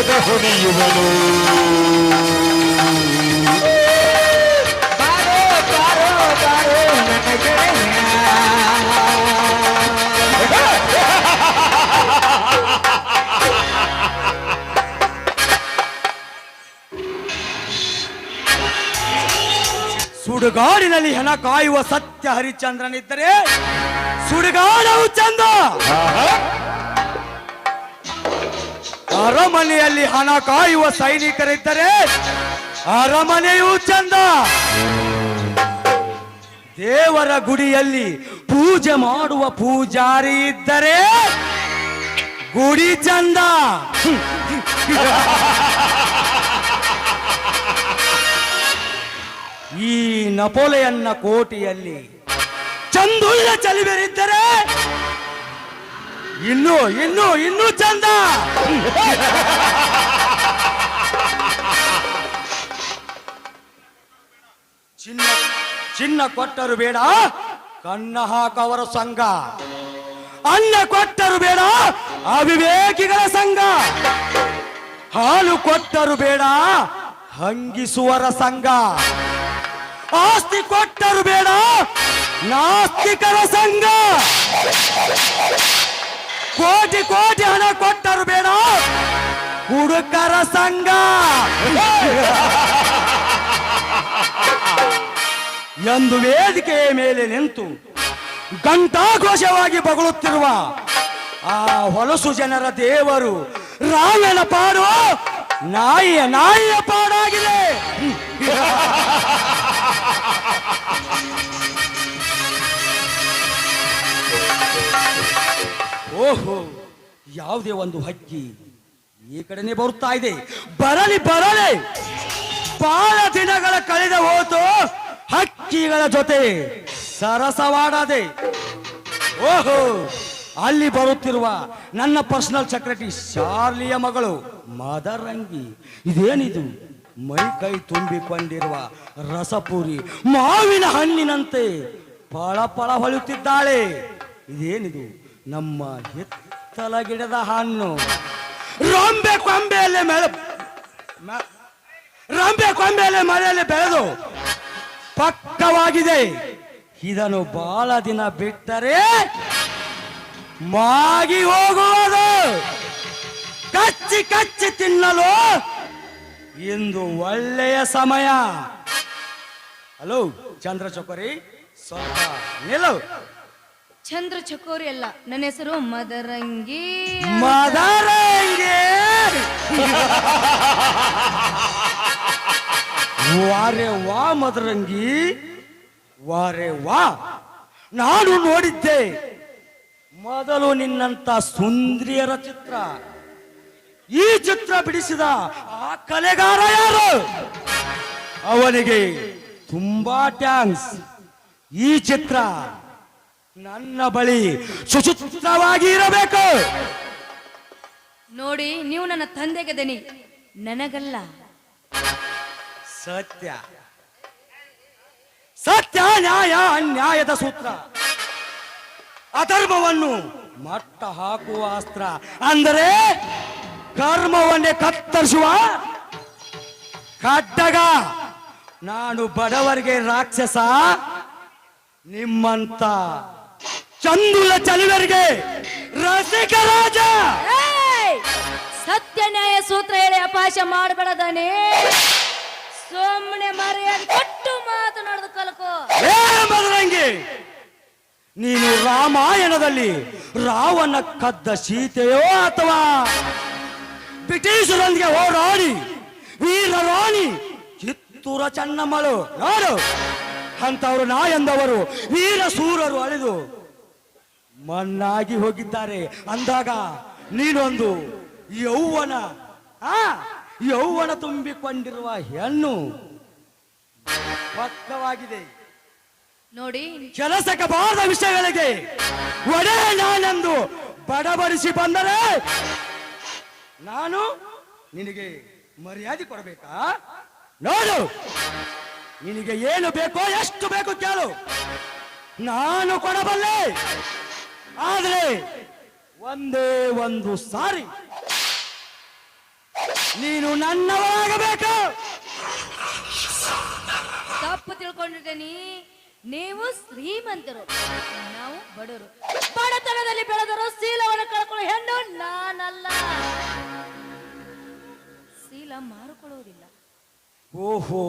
ಜನದವನು ಹೊಡೆಯುವನು ಸುಡುಗಾಡಿನಲ್ಲಿ ಹೆಣ ಕಾಯುವ ಸತ್ಯ ಹರಿಚಂದ್ರನಿದ್ದರೆ ಸುಡುಗಾಡವು ಚಂದ. ಅರಮನೆಯಲ್ಲಿ ಹಣ ಕಾಯುವ ಸೈನಿಕರಿದ್ದರೆ ಅರಮನೆಯು ಚಂದ. ದೇವರ ಗುಡಿಯಲ್ಲಿ ಪೂಜೆ ಮಾಡುವ ಪೂಜಾರಿ ಇದ್ದರೆ ಗುಡಿ ಚಂದ. ಈ ನಪೋಲೆಯನ್ನ ಕೋಟೆಯಲ್ಲಿ ಚಂದುಳ್ಳ ಚಲಿವೆರಿದ್ದರೆ ಇನ್ನು ಇನ್ನು ಇನ್ನು ಚಂದ! ಚಿನ್ನ ಚಿನ್ನ ಕೊಟ್ಟರು ಬೇಡ, ಕಣ್ಣ ಹಾಕವರ ಸಂಘ. ಅನ್ನ ಕೊಟ್ಟರು ಬೇಡ, ಅವಿವೇಕಿಗಳ ಸಂಘ. ಹಾಲು ಕೊಟ್ಟರು ಬೇಡ, ಹಂಗಿಸುವರ ಸಂಘ. ಆಸ್ತಿ ಕೊಟ್ಟರು ಬೇಡ, ನಾಸ್ತಿಕರ ಸಂಘ. ಕೋಟಿ ಕೋಟಿ ಹಣ ಕೊಟ್ಟರು ಬೇಡ. ಹುಡುಕರ ಸಂಘ. ಎಂದು ವೇದಿಕೆಯ ಮೇಲೆ ನಿಂತು ಘಂಟಾಘೋಷವಾಗಿ ಬಗಳುತ್ತಿರುವ ಆ ಹೊಲಸು ಜನರ ದೇವರು ರಾಮನ ಪಾಡು ನಾಯಿಯ ನಾಯಿಯ ಪಾಡಾಗಿದೆ. ಓಹೋ, ಯಾವುದೇ ಒಂದು ಹಕ್ಕಿ ಈ ಕಡೆನೆ ಬರುತ್ತಾ ಇದೆ. ಬರಲಿ ಬರಲಿ. ಬಹಳ ದಿನಗಳ ಕಳೆದ ಹೋತು, ಹಕ್ಕಿಗಳ ಜೊತೆ ಸರಸವಾಡದೆ. ಓಹೋ, ಅಲ್ಲಿ ಬರುತ್ತಿರುವ ನನ್ನ ಪರ್ಸನಲ್ ಸೆಕ್ರೆಟರಿ ಶಾರ್ಲಿಯ ಮಗಳು ಮದರಂಗಿ. ಇದೇನಿದು? ಮೈ ಕೈ ತುಂಬಿಕೊಂಡಿರುವ ರಸಪೂರಿ ಮಾವಿನ ಹಣ್ಣಿನಂತೆ ಪಳ ಪಳ ಹೊಳೆಯುತ್ತಿದ್ದಾಳೆ. ಇದೇನಿದು? ನಮ್ಮ ಹಿತ್ತಲ ಗಿಡದ ಹಣ್ಣು. ರಾಂಬೆ ಕೊಂಬೆಯಲ್ಲಿ ರಾಂಬೆ ರಂಬೆ ಕೊಂಬೆಯಲ್ಲಿ ಮಳೆಯಲ್ಲಿ ಬೆಳೆದು ಪಕ್ಕವಾಗಿದೆ. ಇದನ್ನು ಬಹಳ ದಿನ ಬಿಟ್ಟರೆ ಮಾಗಿ ಹೋಗುವುದು. ಕಚ್ಚಿ ಕಚ್ಚಿ ತಿನ್ನಲು ಇಂದು ಒಳ್ಳೆಯ ಸಮಯ. ಹಲೋ, ಚಂದ್ರ ಚೌಕರಿ ಸ್ವಲ್ಪ ನಿಲ್ಲು. ಚಂದ್ರ ಚಕೋರಿ ಅಲ್ಲ. ನನ್ನ ಹೆಸರು ಮದರಂಗಿ ಮದರಂಗಿ! ವಾರೆ ವಾ ಮದರಂಗಿ, ವಾರೆ ವಾ. ನಾನು ನೋಡಿದ್ದೆ, ಮೊದಲು ನಿನ್ನಂತ ಸುಂದರಿಯರ ಚಿತ್ರ. ಈ ಚಿತ್ರ ಬಿಡಿಸಿದ ಆ ಕಲೆಗಾರ ಯಾರು? ಅವನಿಗೆ ತುಂಬಾ ಟ್ಯಾಂಕ್ಸ್ ಈ ಚಿತ್ರ ನನ್ನ ಬಳಿ ಸುಚಿತ್ರವಾಗಿ ಇರಬೇಕು. ನೋಡಿ ನೀವು ನನ್ನ ತಂದೆಗೆ ದನಿ. ನನಗಲ್ಲ. ಸತ್ಯ. ಸತ್ಯ ನ್ಯಾಯ ಅನ್ಯಾಯದ ಸೂತ್ರ. ಅಧರ್ಮವನ್ನು ಮಟ್ಟ ಹಾಕುವ ಅಸ್ತ್ರ. ಅಂದರೆ ಕರ್ಮವನ್ನೇ ಕತ್ತರಿಸುವ ಕಡ್ಡಗ. ನಾನು ಬಡವರಿಗೆ ರಾಕ್ಷಸ ನಿಮ್ಮಂತ ಚಂದುಲ ಚಲುವರಿಗೆ ರಸಿಕ ರಾಜ! ಸತ್ಯ ನ್ಯಾಯ ಸೂತ್ರ ಹೇಳಿ ಅಪಾಶ ಮಾಡಬೇಡದಾನೆ. ಸುಮ್ಮನೆ ಮರ್ಯಾದೆ ಕೊಟ್ಟು ಮಾತನಾಡೋದು ಕಲ್ಕೋ. ಏ ಮದರಂಗಿ! ನೀನು ರಾಮಾಯಣದಲ್ಲಿ ರಾವಣ ಕದ್ದ ಸೀತೆಯೋ ಅಥವಾ ಬ್ರಿಟಿಷರೊಂದಿಗೆ ಹೋರಾಡಿ ವೀರ ರಾಣಿ ಕಿತ್ತೂರ ಚೆನ್ನಮ್ಮಳು ಯಾರು ಅಂತವರು ನಾ ಎಂದವರು ವೀರ ಸೂರರು ಅಳಿದು ಮಣ್ಣಾಗಿ ಹೋಗಿದ್ದಾರೆ. ಅಂದಾಗ ನೀನೊಂದು ಯೌವನ ಆ ಯೌವನ ತುಂಬಿಕೊಂಡಿರುವ ಹೆಣ್ಣು ಪಕ್ಕವಾಗಿದೆ ನೋಡಿ. ಕೆಲಸಕ್ಕೆ ಬಾರದ ವಿಷಯಗಳಿಗೆ ಒಡೆ ನಾನೆಂದು ಬಡಬಡಿಸಿ ಬಂದರೆ ನಾನು ನಿನಗೆ ಮರ್ಯಾದೆ ಕೊಡಬೇಕಾ? ನೋಡು ನಿನಗೆ ಏನು ಬೇಕೋ ಎಷ್ಟು ಬೇಕು ಕೇಳು. ನಾನು ಕೊಡಬಲ್ಲೆ. ಆದರೆ ಒಂದೇ ಒಂದು ಸಾರಿ ನೀನು ನನ್ನವರಾಗಬೇಕು. ತಪ್ಪು ತಿಳ್ಕೊಂಡಿದ್ದೇನೆ. ನೀವು ಶ್ರೀಮಂತರು ನಾವು ಬಡವರು. ಬಡತನದಲ್ಲಿ ಬೆಳೆದರು ಶೀಲವನ್ನು ಕಳ್ಕೊಳ್ಳೋ ಹೆಣ್ಣು ನಾನಲ್ಲ. ಶೀಲ ಮಾರುಕೊಳ್ಳುವುದಿಲ್ಲ. ಓಹೋ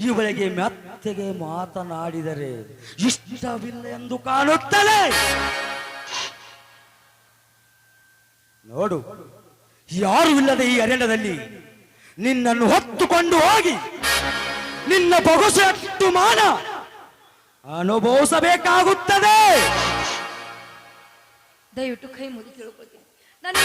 ಇವಳಿಗೆ ಮೆತ್ತಗೆ ಮಾತನಾಡಿದರೆ ಇಷ್ಟವಿಲ್ಲ ಎಂದು ಕಾಣುತ್ತದೆ. ನೋಡು, ಯಾರು ಇಲ್ಲದೆ ಈ ಅರಣ್ಯದಲ್ಲಿ ನಿನ್ನನ್ನು ಹೊತ್ತುಕೊಂಡು ಹೋಗಿ ನಿನ್ನ ಬೊಗಸೆಟ್ಟು ಮಾನ ಅನುಭವಿಸಬೇಕಾಗುತ್ತದೆ. ದಯವಿಟ್ಟು ಕೈ ಮುಗಿ ಕೇಳ್ಕೊಳ್ತೀನಿ. ನಾನು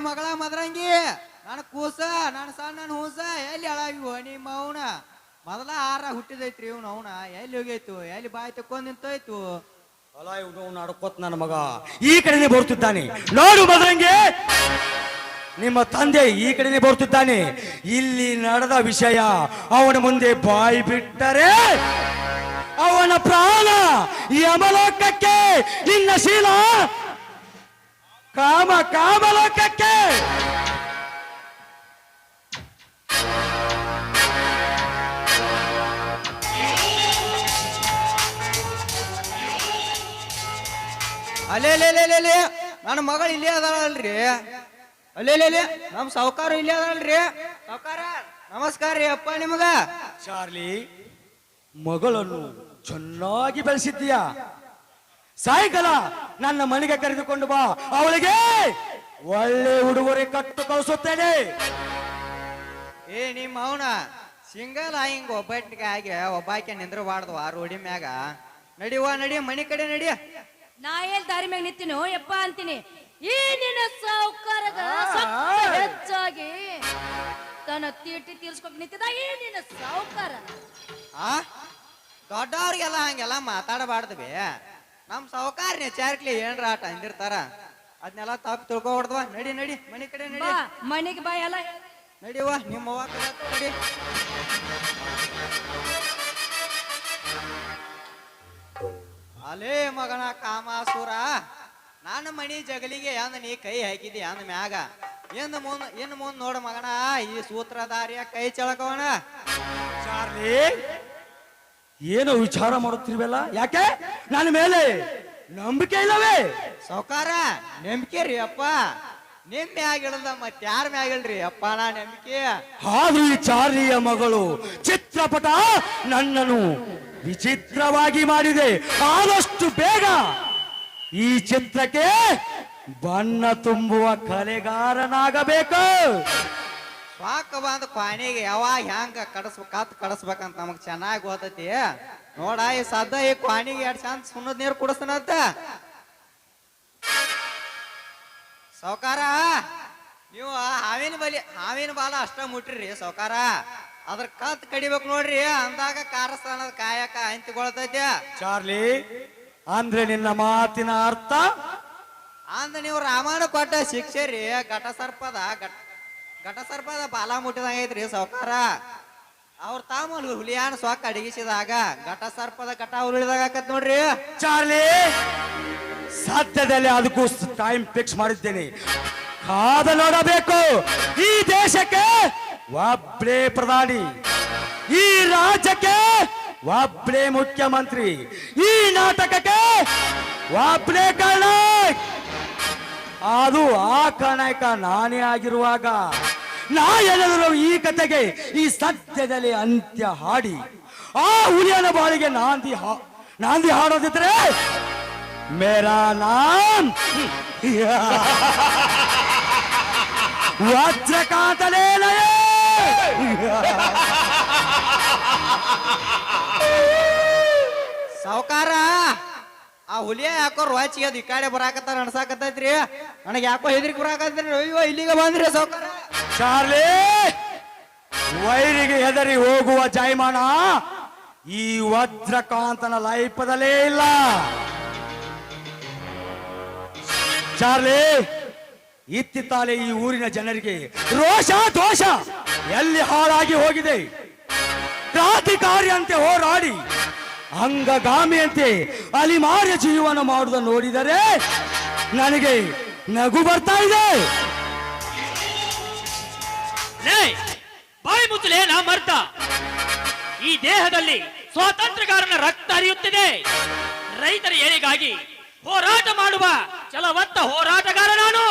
ಮಗಳ ಮದ್ರಂಗಿ ನನ್ನ ಕೂಸ ನನ್ನ ಸಣ್ಣ ಹೂಸ, ಎಲ್ಲಿ ಹಾಳಾಗಿವ ನಿಮ್ಮ ಅವನ? ಮೊದಲ ಆರ ಹುಟ್ಟಿದೈತ್ರಿ ಇವ್ನ ಅವನ. ಎಲ್ಲಿ ಹೋಗೈತು? ಎಲ್ಲಿ ಬಾಯಿ ತಕೊಂಡ್ ನಿಂತೋಯ್ತು? ಇವನು ಅಡ್ಕೋತ್ ನನ್ನ ಮಗ. ಈ ಕಡೆನೆ ಬರ್ತಿದ್ದಾನೆ ನೋಡು ಮದ್ರಂಗಿ! ನಿಮ್ಮ ತಂದೆ ಈ ಕಡೆನೆ ಬರ್ತಿದ್ದಾನೆ ಇಲ್ಲಿ ನಡೆದ ವಿಷಯ ಅವನ ಮುಂದೆ ಬಾಯಿ ಬಿಟ್ಟರೆ ಅವನ ಪ್ರಾಣ ಯಮಲೋಕಕ್ಕೆ ನಿನ್ನ ಶೀಲ ಕಾಮ ಕಾಮಲೋಕಕ್ಕೆ. ಅಲ್ಲೇ ಲೇ ಲೇ ಲೇ ಲೇ, ನನ್ನ ಮಗಳು ಇಲ್ಲೇ ಅದಾಳಲ್ರಿ. ಅಲ್ಲೇ ನಮ್ಮ ಸಾವುಕಾರ ಇಲ್ಲೇ ಅದಾಳಲ್ರಿ. ಸಾವುಕಾರ, ನಮಸ್ಕಾರ ರೀ ಅಪ್ಪ ನಿಮಗ. ಚಾರ್ಲಿ, ಮಗಳನ್ನು ಚೆನ್ನಾಗಿ ಬೆಳೆಸಿದ್ದೀಯ? ಸಾಯಂಕಾಲ ನನ್ನ ಮನೆಗೆ ಕರೆದುಕೊಂಡು ಬಾ. ಅವಳಿಗೆ ಒಳ್ಳೆ ಉಡುಗೊರೆ ಕಟ್ಟು ಕಳಿಸುತ್ತೇನೆ. ಏ ನಿಮ್ಮ ಅವನ ಸಿಂಗಲ್ ಹಿಂಗ ಒಬ್ಬಟ್ಟಿಗೆ ಆಗಿ ಒಬ್ಬಾಕೆ ನಿಂದ್ರಬಾರ್ದು ಆ ರೋಡಿ ಮ್ಯಾಗ. ನಡಿವ ನಡಿ ಮನೆ ಕಡೆ ನಡಿ. ನಾ ಏನ್ ದಾರಿ ಮ್ಯಾಗ ನಿಂತೀನೋ? ಯಪ್ಪ ಅಂತೀನಿ. ಈ ನಿನ್ನ ಸಾವುಕಾರದ ಸೊಕ್ಕ ಹೆಚ್ಚಾಗಿ ತನ್ನ ತೀಟಿ ತೀರ್ಸ್ಕೊಂಡು ನಿಂತಿದ ಈ ನಿನ್ನ ಸಾವುಕಾರ. ಆ? ದೊಡ್ಡವ್ರಿಗೆಲ್ಲ ಹಂಗೆಲ್ಲ ಮಾತಾಡಬಾರ್ದು ಬೇ. ನಮ್ ಸಾವುಕಾರನೇ ಚಾರ್ಕ್ಲಿ ಏನ್ರ ಆಟ ಅಂದಿರ್ತಾರ? ಅದನ್ನೆಲ್ಲ ತಪ್ಪು ತಿಳ್ಕೊಬಾರ್ದವ ನಡಿ ನಡಿ ಮನಿ ಕಡೆ ನಡಿ. ಮನೆಗೆ ಬಾ ಎಲ್ಲ. ನಡಿವ ನಿಮ್ಮ ಅವ್ವ ಕಡೆ ನಡಿ. ಅಲೇ ಮಗನ ಕಾಮಾಸುರ ನಾನು ಮನಿ ಜಗಲಿಗೆ ಅಂದ ನೀ ಕೈ ಹಾಕಿದಿ ಅಂದ ಮ್ಯಾಗ. ಇನ್ ಮುನ್ ಇನ್ನು ಮುನ್ ನೋಡ ಮಗನ ಈ ಸೂತ್ರಧಾರಿಯ ಕೈ ಚಳಕವಣ ಚಾರ್ಲಿ! ಏನು ವಿಚಾರ ಮಾಡುತ್ತಿರುವಲ್ಲ? ಯಾಕೆ? ನನ್ನ ಮೇಲೆ ನಂಬಿಕೆ ಇಲ್ಲವೇ? ಸೌಕಾರ ನಂಬಿಕೆ ರೀ ಅಪ್ಪ. ನಿಮ್ ಆಗಿಲ್ಲ ಮತ್ ಯಾರ ಮ್ಯಾಗ ಇಲ್ರಿ ಅಪ್ಪ ನಾ ನಂಬಿಕೆ. ಆದ್ರೂ ಈ ಚಾರ್ಲಿಯ ಮಗಳು ಚಿತ್ರಪಟ ನನ್ನನ್ನು ವಿಚಿತ್ರವಾಗಿ ಮಾಡಿದೆ. ಆದಷ್ಟು ಬೇಗ ಈ ಚಿತ್ರಕ್ಕೆ ಬಣ್ಣ ತುಂಬುವ ಕಲೆಗಾರನಾಗಬೇಕು. ಸ್ವಾಕ ಬಂದ ಕ್ವಾನಿಗೆ ಯಾವಾಗ ಹ್ಯಾಂಗ ಕಡಸ್ಬೇಕ ಕತ್ ಕಡಸ್ಬೇಕಂತ ನಮಗ್ ಚೆನ್ನಾಗಿ ಗೊತ್ತೈತಿ. ನೋಡ ಈ ಸದ್ದ ಈ ಕ್ವಾಣಿಗೆ ಎರಡ್ ಚಂದ ಸುಣ್ಣದ ನೀರು ಕುಡಿಸ್ತಾನಂತ. ಸೌಕಾರ ನೀವು ಹಾವಿನ ಬಲಿ ಹಾವಿನ ಬಾಲ ಅಷ್ಟ ಮುಟ್ರಿ ಸೌಕಾರ ಅದ್ರ ಕತ್ ಕಡಿಬೇಕು ನೋಡ್ರಿ ಅಂದಾಗ ಕಾರಸ್ಥಾನದ ಕಾಯಕ ಅಂತಿಗೊಳ್ತೈತಿ. ಚಾರ್ಲಿ ಅಂದ್ರೆ ನಿನ್ನ ಮಾತಿನ ಅರ್ಥ? ಅಂದ್ರೆ ನೀವು ರಾಮಾಯಣ ಕೊಟ್ಟ ಶಿಕ್ಷೆ ರೀ ಘಟ ಸರ್ಪದ ಘಟ ಘಟ ಸರ್ಪದ ಬಾಲ ಮುಟ್ಟಿದಂಗೈತ್ರಿ ಸಾವುಕಾರ. ಅವ್ರ ತಾಮ ಹುಲಿಯಾನ ಸೊಕ್ಕ ಅಡಗಿಸಿದಾಗ ಘಟ ಸರ್ಪದ ಘಟ ಉರುಳಿದಾಗ ಆಕತ್ ನೋಡ್ರಿ. ಚಾರ್ಲಿ, ಸದ್ಯದಲ್ಲಿ ಅದಕ್ಕೂ ಟೈಮ್ ಫಿಕ್ಸ್ ಮಾಡಿದ್ದೇನೆ. ಕಾದ ನೋಡಬೇಕು. ಈ ದೇಶಕ್ಕೆ ಒಬ್ಬಳೇ ಪ್ರಧಾನಿ, ಈ ರಾಜ್ಯಕ್ಕೆ ಒಬ್ಬಳೇ ಮುಖ್ಯಮಂತ್ರಿ, ಈ ನಾಟಕಕ್ಕೆ ಒಬ್ಬಳೇ ಕಾರಣ ಅದು ಆ ಕಾರಣಕ್ಕ ನಾನೇ ಆಗಿರುವಾಗ ನಾ ಈ ಕಥೆಗೆ ಈ ಸತ್ಯದಲ್ಲಿ ಅಂತ್ಯ ಹಾಡಿ, ಆ ಹುಲಿಯನ ಬಾಳಿಗೆ ನಾಂದಿ ಹಾ- ನಾಂದಿ ಹಾಡೋದಿದ್ರೆ ಮೇರಾ ನಾಮ್. ವಜ್ರಕಾಂತಲೇನಯೇ ಸಾವುಕಾರ, ಆ ಹುಲಿಯ ಯಾಕೋ ರೋಚಿಗೆ ಅದು ಈ ಕಡೆ ಬರಾಕತ್ತ ನಡ್ಸಾಕತ್ತೈತ್ರಿ? ನನಗೆ ಯಾಕೋ ಹೆದ್ರಿಕೆ ಬರಾಕತ್ರಿ ಅಯ್ಯೋ, ಇಲ್ಲಿಗೆ ಬಂದ್ರಿ ಸಾವ್ಕಾರ. ಚಾರ್ಲಿ, ವೈರಿಗೆ ಹೆದರಿ ಹೋಗುವ ಜಾಯಮಾನ ಈ ವಜ್ರಕಾಂತನ ಲೈಪದಲ್ಲೇ ಇಲ್ಲ. ಚಾರ್ಲಿ ಇತ್ತಿತ್ತಾಲೆ ಈ ಊರಿನ ಜನರಿಗೆ. ರೋಷ ದೋಷ ಎಲ್ಲಿ ಹಾಳಾಗಿ ಹೋಗಿದೆ? ಕ್ರಾಂತಿಕಾರಿಯಂತೆ ಹೋರಾಡಿ, ಅಂಗಗಾಮಿಯಂತೆ ಅಲಿಮಾರ್ಯ ಜೀವನ ಮಾಡುವುದನ್ನು ನೋಡಿದರೆ ನನಗೆ ನಗು ಬರ್ತಾ ಇದೆ. ಲೇ ಬಾಯಿ ಮುಚ್ಚಲೇ ನಾ ಮರ್ತ. ಈ ದೇಹದಲ್ಲಿ ಸ್ವಾತಂತ್ರ್ಯಗಾರನ ರಕ್ತ ಹರಿಯುತ್ತಿದೆ. ರೈತರ ಏಳಿಗಾಗಿ ಹೋರಾಟ ಮಾಡುವ ಚಲವತ್ತ ಹೋರಾಟಗಾರ ನಾನು.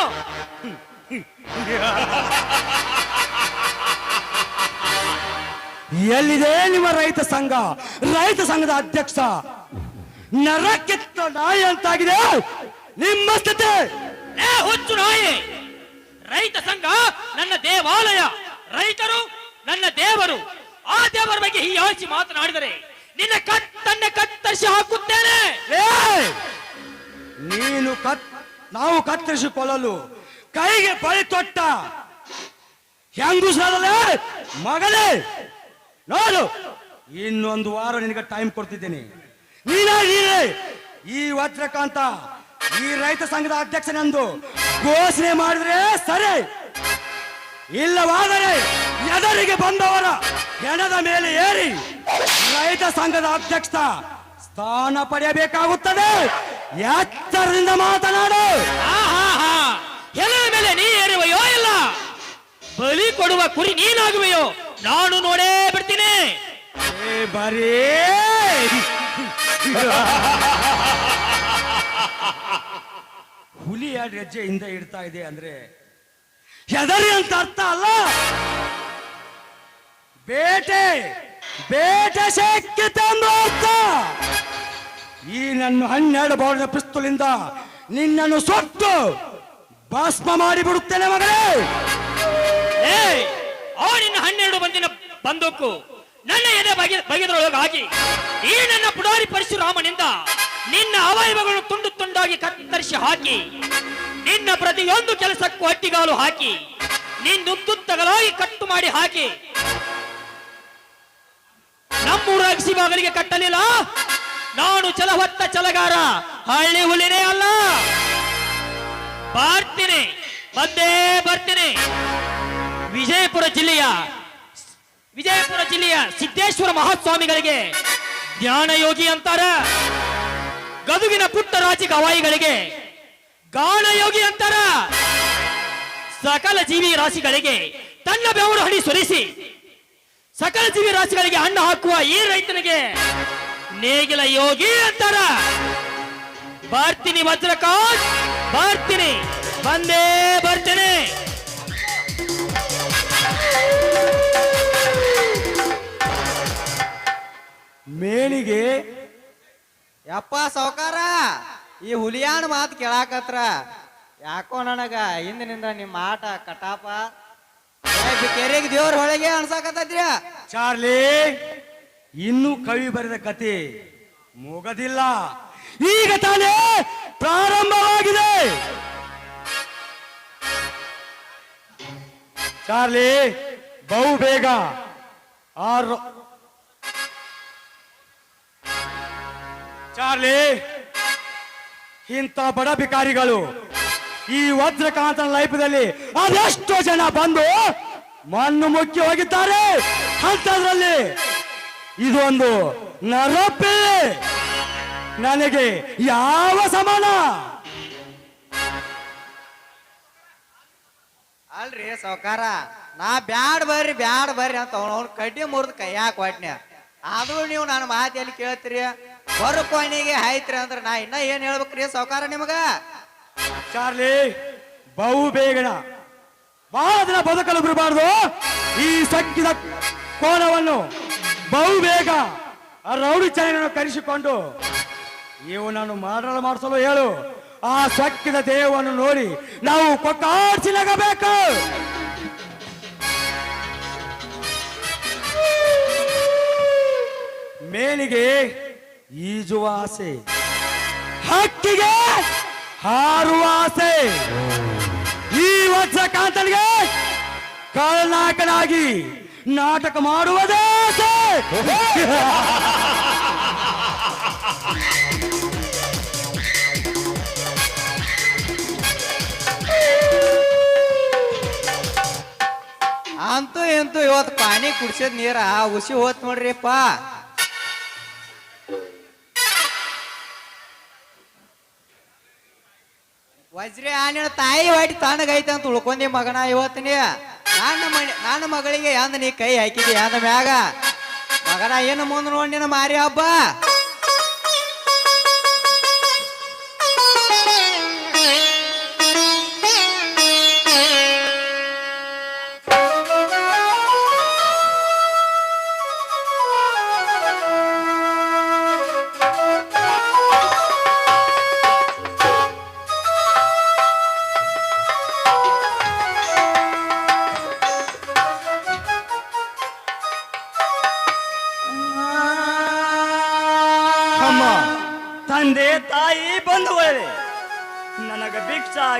ಎಲ್ಲಿದೆ ನಿಮ್ಮ ರೈತ ಸಂಘ? ರೈತ ಸಂಘದ ಅಧ್ಯಕ್ಷ ನರಕ್ಕಿತ್ತ ನಾಯಿ ಅಂತಾಗಿದೆ. ನಿಮ್ಮ ಸ್ಥಿತಿ ಹುಚ್ಚು ನಾಯಿ ರೈತ ಸಂಘ ನನ್ನ ದೇವಾಲಯ. ರೈತರು, ನನ್ನ ದೇವರು, ಆ ದೇವರ ಬಗ್ಗೆ ಹೀಯಾಳಿಸಿ ಮಾತನಾಡಿದರೆ ನಿನ್ನ ಕತ್ತನ್ನ ಕತ್ತರಿಸಿ ಹಾಕುತ್ತೇನೆ! ನೀನು ಕತ್, ನಾವು ಕತ್ತರಿಸಿಕೊಳ್ಳಲು ಕೈಗೆ ಬಳಿ ತೊಟ್ಟ. ಹೆಂಗುಸರಲ್ಲೇ, ಮಗಳೇ, ನೋಡು, ಇನ್ನೊಂದು ವಾರ ನಿನಗೆ ಟೈಮ್ ಕೊಡ್ತಿದ್ದೀನಿ. ನೀನೇ ನೀನೇ. ಈ ವಜ್ರಕಾಂತ, ಈ ರೈತ ಸಂಘದ ಅಧ್ಯಕ್ಷನೆಂದು ಘೋಷಣೆ ಮಾಡಿದ್ರೆ ಸರಿ. ಇಲ್ಲವಾದರೆ ಎದರಿಗೆ ಬಂದವರ ಹೆಣದ ಮೇಲೆ ಏರಿ ರೈತ ಸಂಘದ ಅಧ್ಯಕ್ಷ ಸ್ಥಾನ ಪಡೆಯಬೇಕಾಗುತ್ತದೆ. ಎಚ್ಚರದಿಂದ ಮಾತನಾಡು. ಹೆಣದ ಮೇಲೆ ನೀ ಏರುವೆಯೋ ಇಲ್ಲ? ಬಲಿ ಕೊಡುವ ಕುರಿ ನೀನಾಗುವೆಯೋ? ನಾನು ನೋಡೇ ಬಿಡ್ತೀನಿ. ಬರೀ. ಹುಲಿ ಎರಡು ಹೆಜ್ಜೆಯಿಂದ ಇಡ್ತಾ ಇದೆ ಅಂದ್ರೆ ಹೆದರಿ ಅಂತ ಅರ್ಥ ಅಲ್ಲ? ಬೇಟೆ ಬೇಟೆ ಶಕ್ಯತೆ ತಂದು ಅರ್ಥ ಈ ನನ್ನ ಹನ್ನೆರಡು ಬಾಳಿನ ಪಿಸ್ತೂಲಿಂದ ನಿನ್ನನ್ನು ಸೊಟ್ಟು ಭಸ್ಮ ಮಾಡಿಬಿಡುತ್ತೇನೆ ಮಗಳೇ. ಏ ಆ ನಿನ್ನ ಹನ್ನೆರಡು ಬಂದಿನ ಬಂದೂಕು. ನನ್ನ ಎದೆ ಬಗೆ ಬಗೆದ್ರೊಳಗಾಗಿ ಈ ನನ್ನ ಪುಡಾರಿ ಪರಶುರಾಮನಿಂದ ನಿನ್ನ ಅವಯವಗಳು ತುಂಡು ತುಂಡಾಗಿ ಕತ್ತರಿಸಿ ಹಾಕಿ. ನಿನ್ನ ಪ್ರತಿಯೊಂದು ಕೆಲಸಕ್ಕೂ ಅಟ್ಟಿಗಾಲು ಹಾಕಿ ನಿನ್ನುದ್ದುತ್ತಗಲಾಗಿ ಕಟ್ಟು ಮಾಡಿ ಹಾಕಿ. ನಮ್ಮೂರ ಅಗಸಿ ಬಾಗಲಿಗೆ ಕಟ್ಟಲಿಲ್ಲ. ನಾನು ಚಲವತ್ತ ಚಲಗಾರ. ಹಳ್ಳಿ ಹುಲಿನೇ ಅಲ್ಲ. ಬರ್ತೀನಿ. ಬಂದೇ ಬರ್ತೀನಿ. ವಿಜಯಪುರ ಜಿಲ್ಲೆಯ ವಿಜಯಪುರ ಜಿಲ್ಲೆಯ ಸಿದ್ದೇಶ್ವರ ಮಹಾಸ್ವಾಮಿಗಳಿಗೆ ಧ್ಯಾನ ಯೋಗಿ ಅಂತಾರ. ಗದುಗಿನ ಪುಟ್ಟ ರಾಜಿ ಗವಾಯಿಗಳಿಗೆ ಗಾನ ಯೋಗಿ ಅಂತಾರ. ಸಕಲ ಜೀವಿ ರಾಶಿಗಳಿಗೆ ತನ್ನ ಬೆವರು ಹಣಿ ಸುರಿಸಿ, ಸಕಲ ಜೀವಿ ರಾಶಿಗಳಿಗೆ ಹಣ್ಣು ಹಾಕುವ ಈ ರೈತನಿಗೆ ನೇಗಿಲ ಯೋಗಿ ಅಂತಾರ. ಬರ್ತೀನಿ ವಜ್ರಕಾಂತ್ ಬರ್ತೀನಿ, ಬಂದೇ ಬರ್ತೀನಿ. ಮೇಳಿಗೆ, ಯಪ್ಪ ಸಾವ್ಕಾರ. ಈ ಹುಲಿಯಾಣ ಮಾತು ಕೇಳಾಕತ್ರ ಯಾಕೋ ನನಗ ಹಿಂದಿನಿಂದ ನಿಮ್ಮ ಆಟ ಕಟಾಪ? ಕೆರೆಗೆ ದೇವ್ರ ಹೊಳಗೆ ಅನ್ಸಾಕತ್ತೈತ್ರಿ ಚಾರ್ಲಿ, ಇನ್ನೂ ಕವಿ ಬರೆದ ಕತೆ ಮುಗದಿಲ್ಲ. ಈಗ ತಾನೇ ಪ್ರಾರಂಭವಾಗಿದೆ. ಚಾರ್ಲಿ ಬಹು ಬೇಗ ಆರು. ಚಾರ್ಲಿ ಇಂಥ ಬಡ ಭಿಕಾರಿಗಳು ಈ ವಜ್ರಕಾಂತನ ಲೈಫದಲ್ಲಿ ಅದೆಷ್ಟೋ ಜನ ಬಂದು ಮಣ್ಣು ಮುಕ್ಕಿ ಹೋಗಿದ್ದಾರೆ. ಇದು ಇದೊಂದು ನರಪಿ. ನನಗೆ ಯಾವ ಸಮಾನ? ಅಲ್ರಿ ಸೌಕಾರ ನಾ ಬ್ಯಾಡ್ ಬರ್ರಿ ಬ್ಯಾಡ್ ಬರ್ರಿ ಅಂತ ಅವ್ನ ಕಡ್ಡಿ ಮುರಿದ್ ಕೈ ಕೊಟ್ನ್ಯ ಆದ್ರೂ ನೀವು ನನ್ನ ಮಾತಿಯಲ್ಲಿ ಕೇಳ್ತೀರಿ? ಬರ ಕೋಣಿಗೆ ಹಾಯ್ತ್ರಿ ಅಂದ್ರೆ ನಾ ಇನ್ನ ಏನ್ ಹೇಳ್ಬೇಕ್ರಿ ಸಾವುಕಾರ ನಿಮಗ? ಚಾರ್ಲಿ, ಬಹು ಬೇಗಣ. ಬಹಳ ದಿನ ಬದುಕಲು ಬಿಡಬಾರ್ದು. ಈ ಸಕ್ಕಿದ ಕೋಣವನ್ನು ಬಹುಬೇಗ ಆ ರೌಡಿ ಚಾಯನನ್ನು ಕರೆಸಿಕೊಂಡು ನೀವು ನಾನು ಮಾಡಲು ಮಾಡಿಸಲು ಹೇಳು. ಆ ಸಕ್ಕಿದ ದೇಹವನ್ನು ನೋಡಿ ನಾವು ಕೊಟ್ಟಾಡ್ಸಿ ನಗಬೇಕು. ಮೇನಿಗೆ ಈಜುವ ಆಸೆ ಹಕ್ಕಿಗೆ ಹಾರುವ ಆಸೆ ಈ ವರ್ಷ ಕಾಂತನಿಗೆ ಕಳನಾಯಕನಾಗಿ ನಾಟಕ ಮಾಡುವುದೇ ಆಸೆ. ಅಂತೂ ಎಂತೂ ಇವತ್ತು ಪಾನಿ ಕುಡ್ಸದ್ ನೀರ ಉಸಿ ಹೋತ್ ನೋಡ್ರಿಪ್ಪ. ವಜ್ರಿ ಆನಿನ ತಾಯಿ ಹೊಡಿ ತಣ್ಣಗೈತೆ ಅಂತ ಉಳ್ಕೊಂಡಿ ಮಗನ ಇವತ್ತಿನ. ನನ್ನ ಮನೆ, ನನ್ನ ಮಗಳಿಗೆ ಅಂದ ನೀ ಕೈ ಹಾಕಿದಿ ಅಂದ ಮ್ಯಾಗ? ಮಗನ ಏನು ಮುಂದೆ ನೋಡಿನ ಮಾರಿ ಹಬ್ಬ?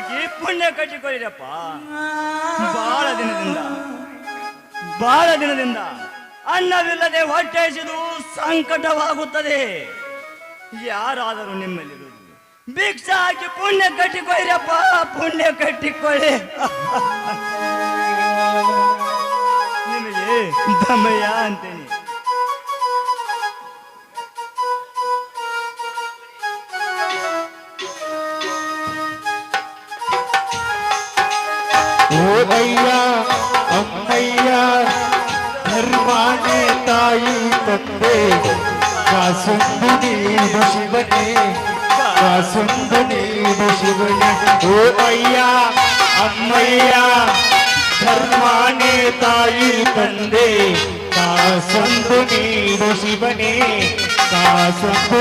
ಹಾಕಿ ಪುಣ್ಯ ಕಟ್ಟಿಕೊಳ್ಳಿರಪ್ಪ ಬಹಳ ದಿನದಿಂದ ಬಹಳ ದಿನದಿಂದ ಅನ್ನವಿಲ್ಲದೆ ಹೊಟ್ಟೆ ಹಸಿದು ಸಂಕಟವಾಗುತ್ತದೆ. ಯಾರಾದರೂ ನಿಮ್ಮಲ್ಲಿ ಭಿಕ್ಷ ಹಾಕಿ ಪುಣ್ಯ ಕಟ್ಟಿಕೊಳ್ಳಿರಪ್ಪ ಪುಣ್ಯ ಕಟ್ಟಿಕೊಳ್ಳಿ. ನಿಮಗೆ ದಮಯ್ಯ ಅಂತೇನೆ ಓದಯ್ಯ ಅಮ್ಮಯ್ಯ ಧರ್ಮಾನೆ ತಾಯಿ ತಂದೆ ಕಾಸೊಂದು ನೀಡು ಶಿವನೇ ಕಾಸೊಂದು ನೀಡು ಶಿವನೇ ಓ ಅಯ್ಯ ಅಮ್ಮಯ್ಯ ಧರ್ಮಾನೆ ತಾಯಿ ತಂದೆ ಕಾಸೊಂದು ನೀಡು ಶಿವನೇ ಕಾಸೊಂದು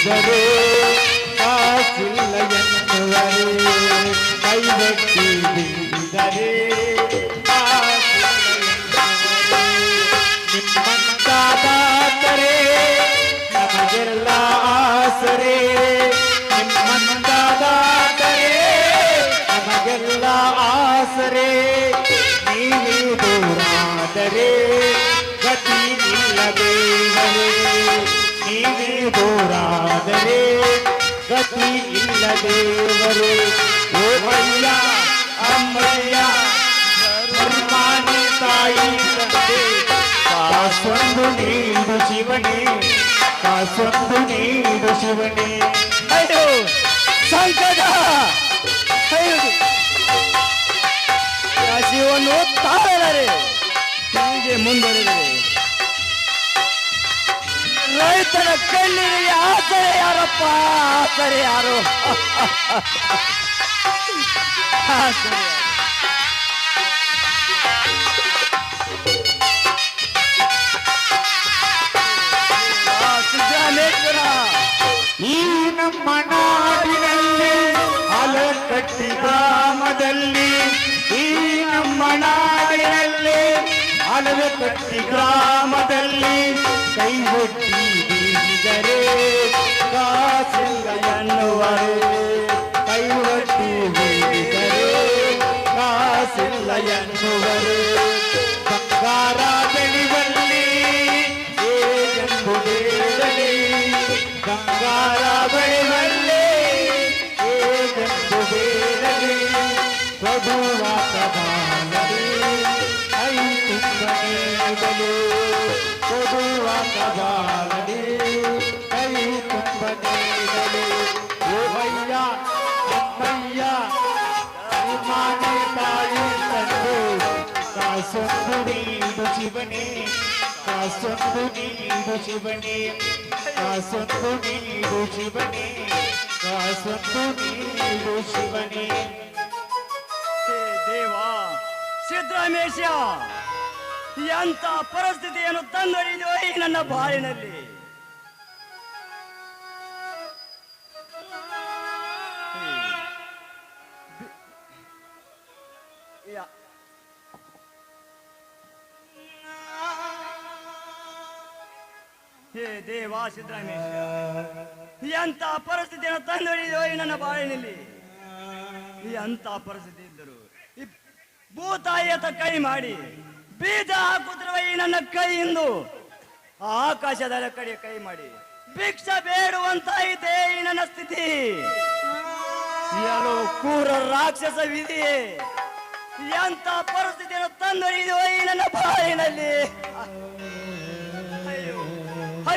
ಬೀಳಿದರೆ ಕಾಸಿಲ್ಲ ಎನ್ನುವರೆ ಕೈಗಟ್ಟಿ ಬೀಳಿದರೆ ಕಾಸಿಲ್ಲ ಎನ್ನುವರೆ ನಿಮ್ಮಂತಾದಾತರೇ ನಮಗೆಲ್ಲ ಆಸರೆ ನಿಮ್ಮಂತಾದಾತರೇ ಗತಿ ಇಲ್ಲದೇವರೇ ಓ ಅಯ್ಯ ಅಮ್ಮಯ್ಯ ಧರ್ಮಾನಿ ತಾಯಿ ತಂದೆ, ಕಾಸೊಂದು ನೀಡು ಶಿವನೇ, ಕಾಸೊಂದು ನೀಡು ಶಿವನೇ. ಅಯ್ಯೋ ಸಂಕಟ ಅಯ್ಯೋ ಹಸಿವನ್ನು ತಾಳಲಾರೆ ಹೀಗೆ ಮುಂದುವರೆದರೆ. ರೈತನ ಕಣ್ಣೀರಿಗೆ ಆಸರೆ ಯಾರಪ್ಪ ಆಸರೆ ಯಾರು ಆಸರೆ ಯಾರು? ಆ, ಸಿದ್ದರಾಮೇಶ್ವರ ಈ ನಮ್ಮ ನಾಡಿನಲ್ಲಿ ಅಲಕಟ್ಟಿ ಗ್ರಾಮದಲ್ಲಿ ಈ ನಮ್ಮ ನಾಡಿನಲ್ಲಿ ಅಲಕಟ್ಟಿ ಗ್ರಾಮದಲ್ಲಿ ಕೈ ಹೊಟ್ಟಿ ಬೀಸಿದರೆ ಕಾಸಿಲ್ಲ ಎನ್ನುವರು ಶಿವನೇ ಕಾಸೊಂದು ನೀಡು ಶಿವನೇ ಕಾಸೊಂದು ನೀಡು ಶಿವನೇ ಕಾಸೊಂದು ನೀಡು ಶಿವನೇ. ದೇವ ಸಿದ್ದರಾಮೇಶ ಎಂತ ಪರಿಸ್ಥಿತಿಯನ್ನು ತಂದೊಯ್ದೋ ಈ ನನ್ನ ಬಾಳಿನಲ್ಲಿ. ದೇವ ಸಿದ್ದರಾಮೇಶ ಎಂತ ಪರಿಸ್ಥಿತಿಯನ್ನು ತಂದೊಯ್ದೋ ಈ ನನ್ನ ಬಾಳಿನಲ್ಲಿ? ಎಂತ ಪರಿಸ್ಥಿತಿ ಇದ್ದರು? ಭೂತಾಯಿ ಕೈ ಮಾಡಿ, ಬೀಜ ಹಾಕುತ್ತಿರುವ ಈ ನನ್ನ ಇಂದು ಆಕಾಶದ ಕಡೆ ಕೈ ಮಾಡಿ, ಭಿಕ್ಷ ಬೇಡುವಂತಾಯಿತೆ ಈ ನನ್ನ ಸ್ಥಿತಿ. ಯಾರು ಕೂರ ರಾಕ್ಷಸ ವಿಧಿ ಎಂತ ಪರಿಸ್ಥಿತಿಯನ್ನು ತಂದೊಯ್ದೋ ಈ ನನ್ನ ಬಾಳಿನಲ್ಲಿ?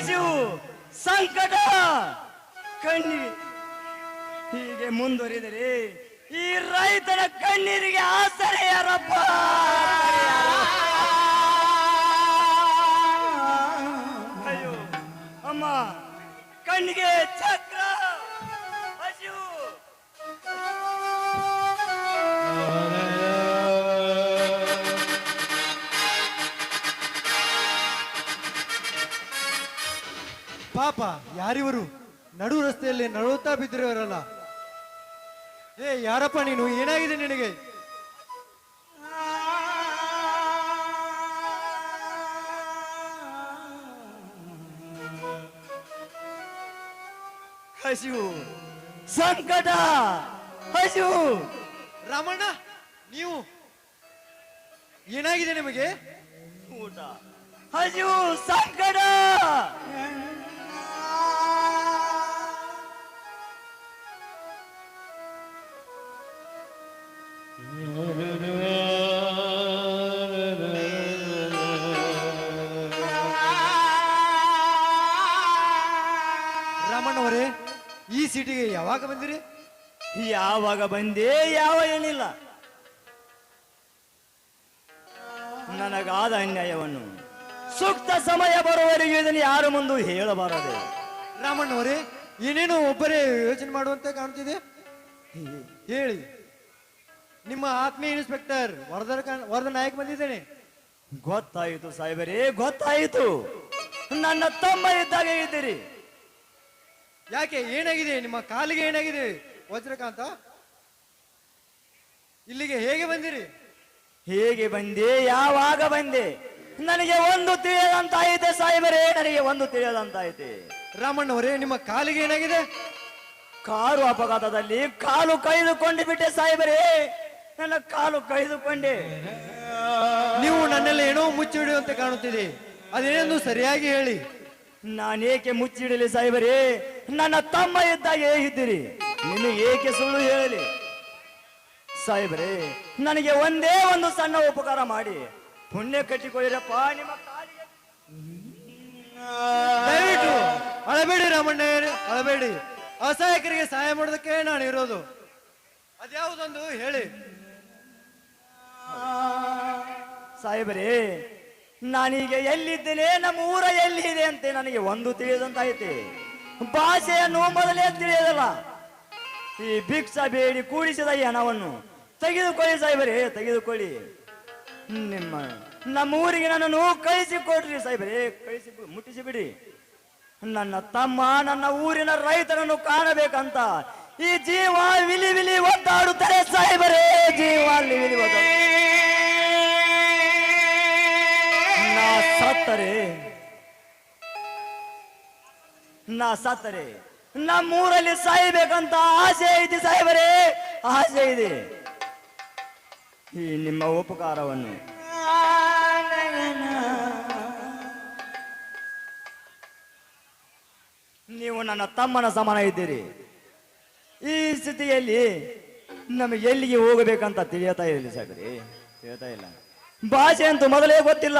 ಹಸಿವು ಸಂಕಟ. ಕಣ್ಣೀರಿ. ಹೀಗೆ ಮುಂದುವರಿದರೆ ಈ ರೈತರ ಕಣ್ಣೀರಿಗೆ ಆಸರೆ ಯಾರಪ್ಪ? ಅಯ್ಯೋ ಅಮ್ಮ ಕಣ್ಣಿಗೆ ಚಕ್ರ ಪಾಪ, ಯಾರಿವರು ನಡು ರಸ್ತೆಯಲ್ಲಿ ನಡುತ್ತಾ ಬಿದ್ದಿರೋರಲ್ಲ. ಏ, ಯಾರಪ್ಪ ನೀನು? ಏನಾಗಿದೆ ನಿನಗೆ? ಹಸಿವು. ಸಂಕಟ. ಹಸಿವು. ರಾಮಣ್ಣ, ನೀವು ಏನಾಗಿದೆ ನಿಮಗೆ? ಊಟ. ಹಸಿವು, ಸಂಕಟ. ಯಾವಾಗ ಬಂದಿರಿ? ಯಾವಾಗ ಬಂದೇ ಯಾವ ಏನಿಲ್ಲ. ನನಗಾದ ಅನ್ಯಾಯವನ್ನು ಸೂಕ್ತ ಸಮಯ ಬರುವವರೆಗೆ ಇದನ್ನು ಯಾರು ಮುಂದೆ ಹೇಳಬಾರದು. ರಾಮಣ್ಣವರೇ ಏನೇನೋ ಒಬ್ಬರೇ ಯೋಚನೆ ಮಾಡುವಂತೆ ಕಾಣ್ತಿದೆ. ಹೇಳಿ. ನಿಮ್ಮ ಆತ್ಮೀಯ ಇನ್ಸ್ಪೆಕ್ಟರ್ ವರದರ ವರದ ನಾಯಕ್ ಬಂದಿದ್ದೇನೆ. ಗೊತ್ತಾಯಿತು ಸಾಹೇಬರೇ ಗೊತ್ತಾಯಿತು. ನನ್ನ ತಮ್ಮ ಇದ್ದಾಗ ಇದ್ದೀರಿ. ಯಾಕೆ ಏನಾಗಿದೆ? ನಿಮ್ಮ ಕಾಲಿಗೆ ಏನಾಗಿದೆ? ವಜ್ರಕಾಂತ? ಇಲ್ಲಿಗೆ ಹೇಗೆ ಬಂದಿರಿ? ಹೇಗೆ ಬಂದೆ? ಯಾವಾಗ ಬಂದೆ? ನನಗೆ ಒಂದು ತಿಳಿಯದಂತಾಯಿತೆ ಸಾಹೇಬರೇ ನನಗೆ ಒಂದು ತಿಳಿಯದಂತಾಯಿತೆ. ರಾಮಣ್ಣವರೇ ನಿಮ್ಮ ಕಾಲಿಗೆ ಏನಾಗಿದೆ? ಕಾರು ಅಪಘಾತದಲ್ಲಿ ಕಾಲು ಕೈದುಕೊಂಡು ಬಿಟ್ಟೆ ಸಾಹೇಬರೇ. ನನ್ನ ಕಾಲು ಕೈದುಕೊಂಡೆ ನೀವು ನನ್ನಲ್ಲಿ ಏನೋ ಮುಚ್ಚಿಡುವಂತೆ ಕಾಣುತ್ತಿದೆ. ಅದೇನೆಂದು ಸರಿಯಾಗಿ ಹೇಳಿ. ನಾನೇಕೆ ಮುಚ್ಚಿಡಲಿ ಸಾಹೇಬರೇ? ನನ್ನ ತಮ್ಮ ಇದ್ದಾಗ ಇದ್ದೀರಿ ನಿಮಗೆ ಏಕೆ ಸುಳ್ಳು ಹೇಳಲಿ? ಸಾಹೇಬರೇ ನನಗೆ ಒಂದೇ ಒಂದು ಸಣ್ಣ ಉಪಕಾರ ಮಾಡಿ. ಪುಣ್ಯ ಕಟ್ಟಿಕೊಳ್ಳಿರಪ್ಪ ನಿಮ್ಮ ಕಾಲಿಗೆ. ದಯವಿಟ್ಟು ಅಳಬೇಡಿ ರಾಮಣ್ಣ ಅಳಬೇಡಿ. ಅಸಹಾಯಕರಿಗೆ ಸಹಾಯ ಮಾಡೋದಕ್ಕೆ ನಾನು ಇರೋದು. ಅದ್ಯಾವುದೊಂದು ಹೇಳಿ. ಸಾಹೇಬರೇ ನಾನೀಗ ಎಲ್ಲಿದ್ದೇನೆ? ನಮ್ಮ ಊರ ಎಲ್ಲಿದೆ ಅಂತ ನನಗೆ ಒಂದು ತಿಳಿದಂತಾಯ್ತೆ. ಭಾಷೆಯನ್ನು ಮೊದಲೇ ತಿಳಿಯೋದಲ್ಲ. ಈ ಭಿಕ್ಷ ಬೇಡಿ ಕೂಡಿಸಿದ ಈ ಹಣವನ್ನು ತೆಗೆದುಕೊಳ್ಳಿ ಸಾಹೇಬರೇ, ತೆಗೆದುಕೊಳ್ಳಿ. ನಿಮ್ಮ, ನಮ್ಮ ಊರಿಗೆ ನನ್ನನ್ನು ಕಳಿಸಿ ಕೊಡ್ರಿ ಸಾಹೇಬರೇ ಕಳಿಸಿ ಮುಟ್ಟಿಸಿ ಬಿಡಿ ನನ್ನ ತಮ್ಮ ನನ್ನ ಊರಿನ ರೈತರನ್ನು ಕಾಣಬೇಕಂತ ಈ ಜೀವ ವಿಲಿ ವಿಲಿ ಒದ್ದಾಡುತ್ತಾರೆ ಸಾಹೇಬರೇ, ಜೀವ ವಿಲಿ ಒದ್ದಾಡು ಸತ್ತರೆ ನಾ ಸತ್ತರೆ ನಮ್ಮೂರಲ್ಲಿ ಸಾಯ್ಬೇಕಂತ ಆಸೆ ಐತಿ ಸಾಹೇಬರೇ, ಆಸೆ ಇದೆ. ಈ ನಿಮ್ಮ ಉಪಕಾರವನ್ನು. ನೀವು ನನ್ನ ತಮ್ಮನ ಸಮಾನ ಇದ್ದೀರಿ. ಈ ಸ್ಥಿತಿಯಲ್ಲಿ ನಮಗೆ ಎಲ್ಲಿಗೆ ಹೋಗಬೇಕಂತ ತಿಳಿಯತಾ ಇಲ್ಲ ಸಾಹೇಬ್ರಿ, ತಿಳಿಯತಾ ಇಲ್ಲ. ಭಾಷೆ ಅಂತೂ ಮೊದಲೇ ಗೊತ್ತಿಲ್ಲ.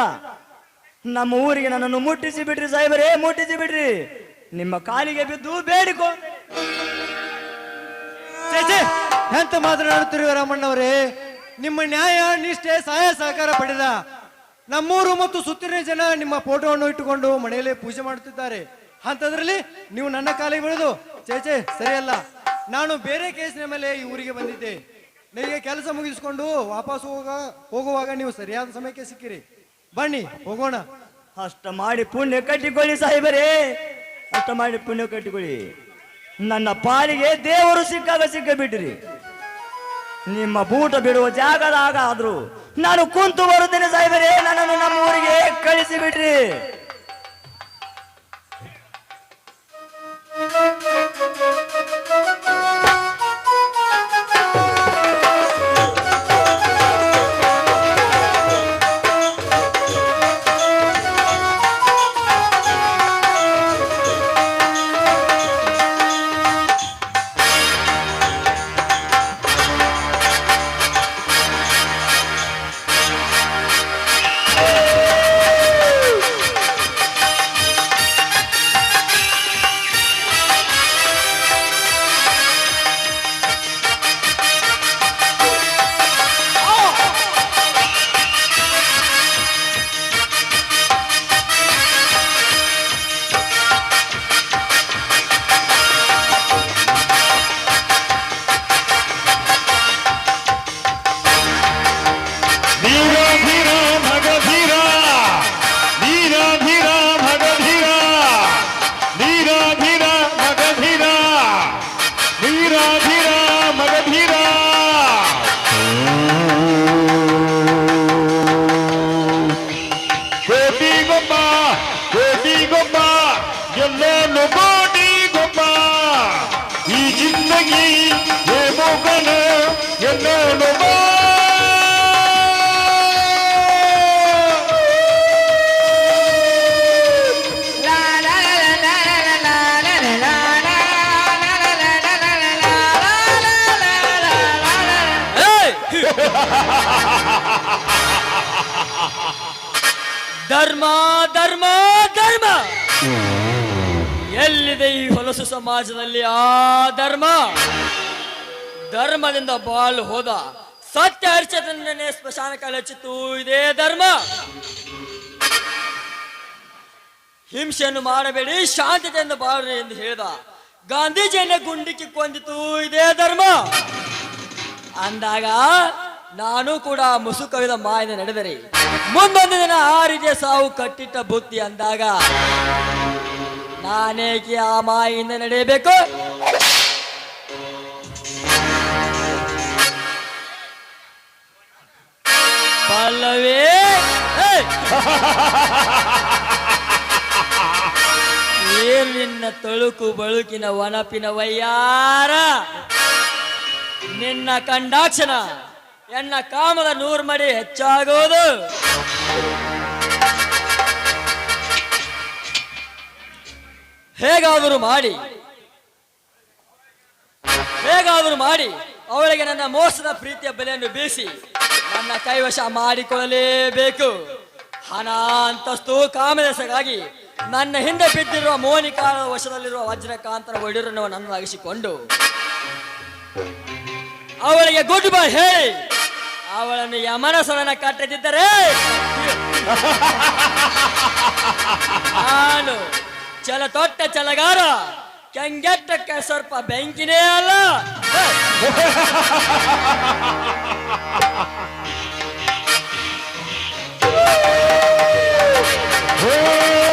ನಮ್ಮ ಊರಿಗೆ ನನ್ನನ್ನು ಮುಟ್ಟಿಸಿ ಬಿಡ್ರಿ ಸಾಹೇಬರೇ, ಮುಟ್ಟಿಸಿ ಬಿಡ್ರಿ. ನಿಮ್ಮ ಕಾಲಿಗೆ ಬಿದ್ದು ಬೇಡಿಕೊ. ಎಂತ ಮಾತನಾಡುತ್ತಿರುವ ರಾಮಣ್ಣವರೇ? ನಿಮ್ಮ ನ್ಯಾಯ, ನಿಷ್ಠೆ, ಸಹಾಯ, ಸಹಕಾರ ಪಡೆದ ನಮ್ಮೂರು ಮತ್ತು ಸುತ್ತಿನ ಜನ ನಿಮ್ಮ ಫೋಟೋವನ್ನು ಇಟ್ಟುಕೊಂಡು ಮನೆಯಲ್ಲೇ ಪೂಜೆ ಮಾಡುತ್ತಿದ್ದಾರೆ. ಅಂಥದ್ರಲ್ಲಿ ನೀವು ನನ್ನ ಕಾಲಿಗೆ ಬೆಳೆದು? ಚೇಚೆ ಸರಿಯಲ್ಲ. ನಾನು ಬೇರೆ ಕೇಸಿನ ಮೇಲೆ ಈ ಊರಿಗೆ ಬಂದಿದ್ದೆ. ನಿಮಗೆ ಕೆಲಸ ಮುಗಿಸ್ಕೊಂಡು ವಾಪಸ್ ಹೋಗ, ಹೋಗುವಾಗ ನೀವು ಸರಿಯಾದ ಸಮಯಕ್ಕೆ ಸಿಕ್ಕಿರಿ. ಬನ್ನಿ, ಹೋಗೋಣ. ಅಷ್ಟ ಮಾಡಿ ಪುಣ್ಯ ಕಟ್ಟಿಕೊಳ್ಳಿ ಸಾಹೇಬರೇ. ಅಷ್ಟ ಮಾಡಿ ಪುಣ್ಯ ಕಟ್ಟಿಕೊಳ್ಳಿ. ನನ್ನ ಪಾಲಿಗೆ ದೇವರು ಸಿಕ್ಕಾಗ ಸಿಕ್ಕ ಬಿಟ್ಟಿರಿ ನಿಮ್ಮ ಬೂಟ ಬಿಡುವ ಜಾಗದಾಗ ಆದ್ರೂ ನಾನು ಕುಂತು ಬರುತ್ತೇನೆ ಸಾಹೇಬರೇ. ನನ್ನನ್ನು ನಮ್ಮ ಊರಿಗೆ ಕಳಿಸಿ ಬಿಟ್ರಿ ಧರ್ಮ ಧರ್ಮ ಧರ್ಮ. ಎಲ್ಲಿದೆ ಈ ಹೊಲಸು ಸಮಾಜದಲ್ಲಿ ಆ ಧರ್ಮ? ಧರ್ಮದಿಂದ ಬಾಳು ಹೋದ. ಸತ್ಯ ಹರಿಚಂದ್ರನೇ ಸ್ಮಶಾನ ಕಲಚಿತು ಇದೇ ಧರ್ಮ. ಹಿಂಸೆಯನ್ನು ಮಾಡಬೇಡಿ ಶಾಂತಿತೆಯನ್ನು ಬಾಳ್ರಿ ಎಂದು ಹೇಳಿದ. ಗಾಂಧೀಜಿಯನ್ನ ಗುಂಡಿಕ್ಕಿ ಕೊಂದಿತು ಇದೇ ಧರ್ಮ. ಅಂದಾಗ ನಾನು ಕೂಡ ಮುಸುಕವಿದ ಮಾಯದ ನಡೆದರೆ. ಮುಂದೊಂದು ದಿನ ಆ ರೀತಿಯ ಸಾವು ಕಟ್ಟಿಟ್ಟ ಬುತ್ತಿ ಅಂದಾಗ ನಾನೇಕೆ ಆ ಮಾಯಿಂದ ನಡೆಯಬೇಕು. ಪಲ್ಲವೇ! ನಿನ್ನ ತಳುಕು ಬಳುಕಿನ ವನಪಿನ ವಯ್ಯಾರ? ನಿನ್ನ ಕಂಡಾಕ್ಷಣ ಎನ್ನ ಕಾಮದ ನೂರು ಮಡಿ ಹೆಚ್ಚಾಗುವುದು ಹೇಗಾದರೂ ಮಾಡಿ. ಹೇಗಾದರೂ ಮಾಡಿ ಅವಳಿಗೆ ನನ್ನ ಮೋಸದ ಪ್ರೀತಿಯ ಬೆಲೆಯನ್ನು ಬೀಸಿ ನನ್ನ ಕೈವಶ ಮಾಡಿಕೊಳ್ಳಲೇಬೇಕು. ಹಣ ಅಂತಸ್ತು ಕಾಮದಸಗಾಗಿ ನನ್ನ ಹಿಂದೆ ಬಿದ್ದಿರುವ ಮೋನಿಕಾಲ ವಶದಲ್ಲಿರುವ ವಜ್ರಕಾಂತರ ಒಡಿರನ್ನು ನನ್ನದಾಗಿಸಿಕೊಂಡು ಅವಳಿಗೆ ಗುಡ್ ಬೈ ಹೇಳಿ. ಅವಳನ್ನು ಯಮನಸೊಳನ ಕಟ್ಟದಿದ್ದರೆ ನಾನು ಚಲ ತೊಟ್ಟ ಚಲಗಾರ ಕೆಂಗೆಟ್ಟಕ್ಕೆ ಸ್ವಲ್ಪ ಬೆಂಕಿನೇ ಅಲ್ಲ Hey!